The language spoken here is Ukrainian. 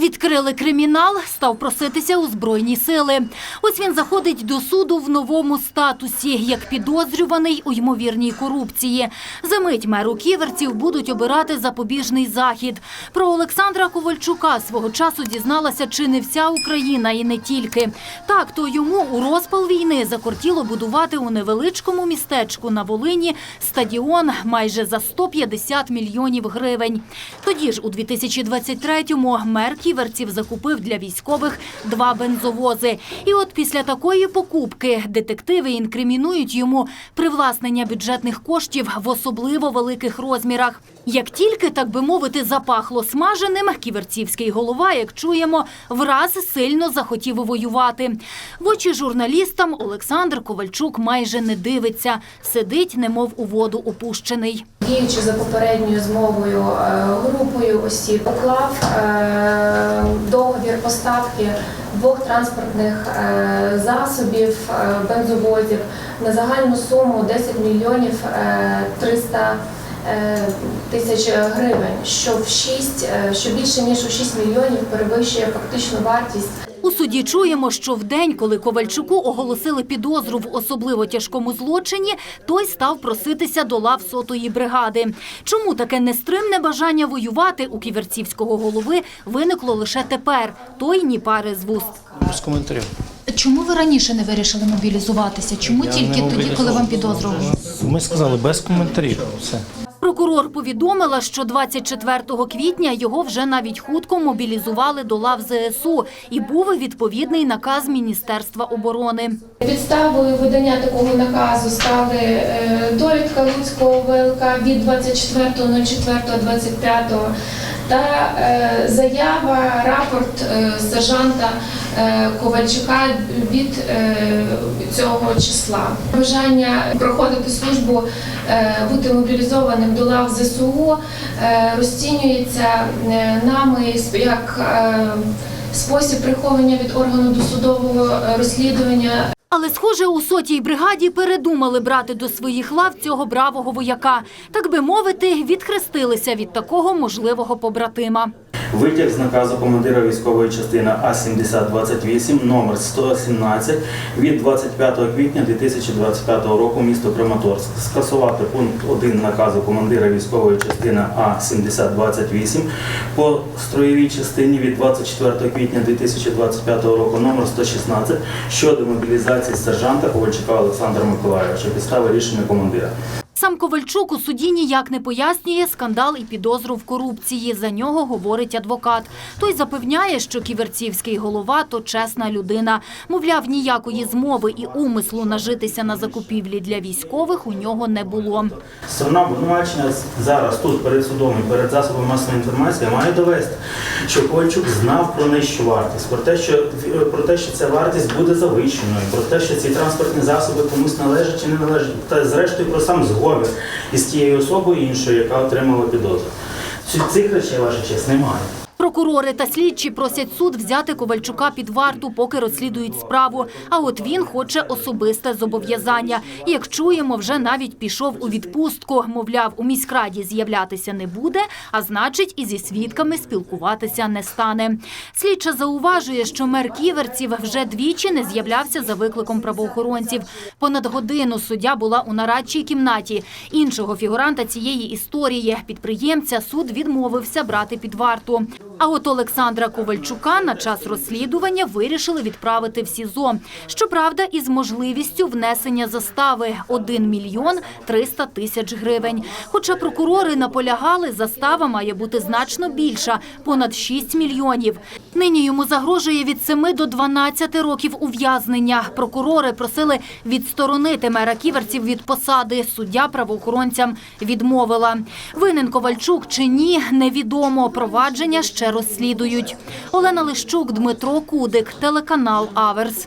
Відкрили кримінал, став проситися у збройні сили. Ось він заходить до суду в новому статусі, як підозрюваний у ймовірній корупції. Замить меру ківерців будуть обирати запобіжний захід. Про Олександра Ковальчука свого часу дізналася чи не вся Україна і не тільки. Так, то йому у розпал війни закортіло будувати у невеличкому містечку на Волині стадіон майже за 150 мільйонів гривень. Тоді ж у 2023-му мер ківерців закупив для військових два бензовози. І от після такої покупки детективи інкримінують йому привласнення бюджетних коштів в особливо великих розмірах. Як тільки, так би мовити, запахло смаженим, ківерцівський голова, як чуємо, враз сильно захотів воювати. В очі журналістам Олександр Ковальчук майже не дивиться, сидить, немов у воду опущений. Діючи за попередньою змовою е, групою осіб, уклав е, договір поставки двох транспортних е, засобів е, бензовозів на загальну суму 10 мільйонів е, 300 е, тисяч гривень, що в 6, е, що більше ніж у 6 мільйонів перевищує фактичну вартість У суді чуємо, що в день, коли Ковальчуку оголосили підозру в особливо тяжкому злочині, той став проситися до лав сотої бригади. Чому таке нестримне бажання воювати у ківерцівського голови виникло лише тепер? Той ні пари з вуст. Без коментарів. Чому ви раніше не вирішили мобілізуватися? Чому Я тільки тоді, коли вам підозрювали? Ми сказали без коментарів. Все. Прокурор повідомила, що 24 квітня його вже навіть хутко мобілізували до лав ЗСУ і був відповідний наказ Міністерства оборони. Підставою видання такого наказу стали е, довідка Луцького ВЛК від 24.04.25 та заява, рапорт сержанта Ковальчука від е, цього числа. Бажання проходити службу, е, бути мобілізованим до лав ЗСУ е, розцінюється е, нами як е, спосіб приховання від органу досудового е, розслідування Але, схоже, у сотій бригаді передумали брати до своїх лав цього бравого вояка. Так би мовити, відхрестилися від такого можливого побратима. Витяг з наказу командира військової частини А-7028 номер 117 від 25 квітня 2025 року місто Краматорськ. Скасувати пункт 1 наказу командира військової частини А-7028 по строєвій частині від 24 квітня 2025 року номер 116 щодо мобілізації сержанта Ковальчука Олександра Миколаївича. Підстави рішення командира. Сам Ковальчук у суді ніяк не пояснює скандал і підозру в корупції. За нього говорить адвокат. Той запевняє, що ківерцівський голова то чесна людина. Мовляв, ніякої змови і умислу нажитися на закупівлі для військових у нього не було. Сторона обвинувачення зараз тут перед судом і перед засобами масової інформації має довести, що Ковальчук знав про нижчу вартість, про те, що про те, що ця вартість буде завищеною, про те, що ці транспортні засоби комусь належать чи не належать, та зрештою про сам зговір із тією особою іншою, яка отримала підозру. Цих речей, ваша честь, немає. Прокурори та слідчі просять суд взяти Ковальчука під варту, поки розслідують справу. А от він хоче особисте зобов'язання. Як чуємо, вже навіть пішов у відпустку. Мовляв, у міськраді з'являтися не буде, а значить, і зі свідками спілкуватися не стане. Слідча зауважує, що мер Ківерців вже двічі не з'являвся за викликом правоохоронців. Понад годину суддя була у нарадчій кімнаті. Іншого фігуранта цієї історії підприємця суд відмовився брати під варту. А от Олександра Ковальчука на час розслідування вирішили відправити в СІЗО. Щоправда, із можливістю внесення застави – 1 мільйон 300 тисяч гривень. Хоча прокурори наполягали, застава має бути значно більша – понад 6 мільйонів. Нині йому загрожує від 7 до 12 років ув'язнення. Прокурори просили відсторонити мера ківерців від посади. Суддя правоохоронцям відмовила. Винен Ковальчук чи ні, невідомо. Провадження ще розслідують. Олена Лищук, Дмитро Кудик, телеканал Аверс.